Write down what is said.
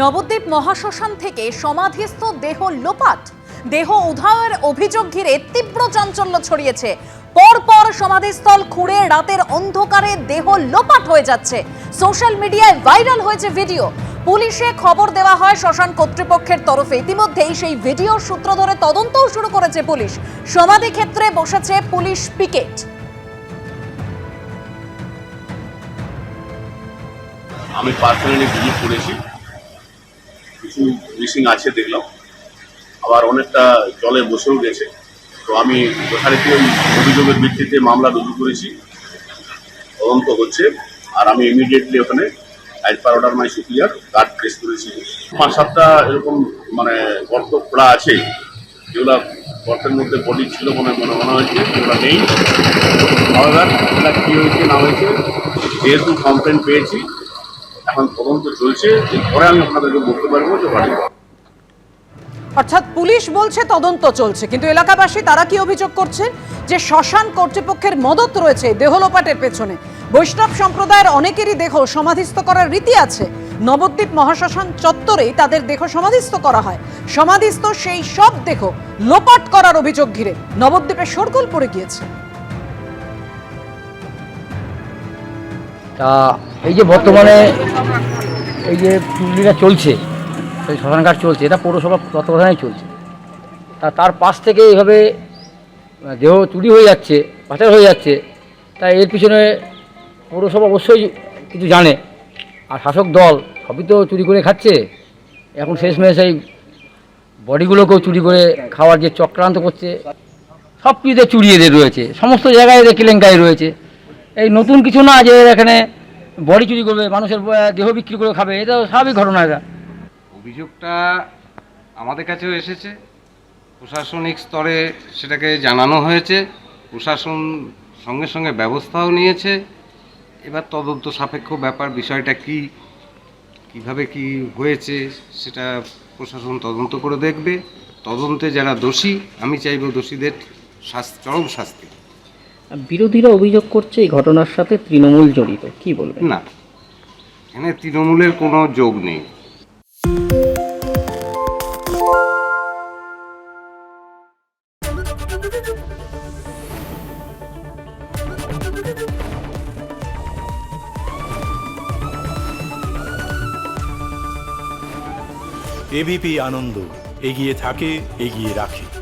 নবদ্বীপ মহাশ্মশান থেকে সমাধিস্থ দেহ লোপাট। দেহ উধাওয়ের অভিযোগ ঘিরে তীব্র চাঞ্চল্য ছড়িয়েছে। পরপর সমাধিস্থল খুঁড়ে রাতের অন্ধকারে দেহ লোপাট হয়ে যাচ্ছে। সোশ্যাল মিডিয়ায় ভাইরাল হয়েছে ভিডিও। পুলিশে খবর দেওয়া হয় শ্মশান কর্তৃপক্ষের তরফে। ইতিমধ্যেই সেই ভিডিওর সূত্র ধরে তদন্তও শুরু করেছে পুলিশ। সমাধি ক্ষেত্রে বসেছে পুলিশ পিকেট। আমি পার্সোনালি ভিজিট করেছি। কিছু মিসিং আছে, দেখলাম। আবার অনেকটা জলে বসেও গেছে। তো আমি যথারীতি ওই অভিযোগের ভিত্তিতে মামলা রুজু করেছি। তদন্ত হচ্ছে। আর আমি ইমিডিয়েটলি ওখানে as per order my superior guard press করেছি। পাঁচ সাতটা এরকম মানে গর্ত খোলা আছে। যেগুলো গর্তের মধ্যে বডি ছিল মনে মনে মনে হয়েছে সেগুলো নেই। হাওয়ার কী হয়েছে, না হয়েছে, যেহেতু কমপ্লেন পেয়েছি এখন তদন্ত চলছে এরপরে আমি আপনাদেরকে বলতে পারব যে অর্থাৎ পুলিশ বলছে তদন্ত চলছে, কিন্তু এলাকাবাসী তারা কি অভিযোগ যে শ্মশান কর্তৃপক্ষের মদত রয়েছে দেহলোপাটের পেছনে। বৈষ্ণব সম্প্রদায়ের অনেকেরই দেহ সমাধিস্থ করার রীতি আছে। নবদ্বীপ মহাশ্মশান চত্বরেই তাদের দেহ সমাধিস্থ করা হয়। সমাধিস্থ সেই সব দেহ লোপাট করার অভিযোগ ঘিরে নবদ্বীপে শোরগোল পড়ে গিয়েছে। তা এই যে বর্তমানে এই যে চুল্লিটা চলছে, এই শ্মশানঘাট চলছে, এটা পৌরসভা তত্ত্বাবধানেই চলছে। তা তার পাশ থেকে এইভাবে দেহ চুরি হয়ে যাচ্ছে, পাচার হয়ে যাচ্ছে। তাই এর পিছনে পৌরসভা অবশ্যই কিছু জানে। আর শাসক দল সবই তো চুরি করে খাচ্ছে। এখন শেষমেশ এই বডিগুলোকেও চুরি করে খাওয়ার যে চক্রান্ত করছে সব কিছুতে চুরি এদের রয়েছে। সমস্ত জায়গায় এদের কেলেঙ্কারি রয়েছে। এই নতুন কিছু না যে এখানে বডি চুরি করবে, মানুষের দেহ বিক্রি করে খাবে এটা স্বাভাবিক ঘটনা এটা। অভিযোগটা আমাদের কাছেও এসেছে। প্রশাসনিক স্তরে সেটাকে জানানো হয়েছে। প্রশাসন সঙ্গে সঙ্গে ব্যবস্থাও নিয়েছে। এবার তদন্ত সাপেক্ষ ব্যাপার, বিষয়টা কি, কীভাবে কি হয়েছে, সেটা প্রশাসন তদন্ত করে দেখবে। তদন্তে যারা দোষী, আমি চাইব দোষীদের চরম শাস্তি। বিরোধীরা অভিযোগ করছে এই ঘটনার সাথে তৃণমূল জড়িত। কি বলবেন? না। এখানে তৃণমূলের কোনো যোগ নেই। এবিপি আনন্দ এগিয়ে থাকে এগিয়ে রাখে।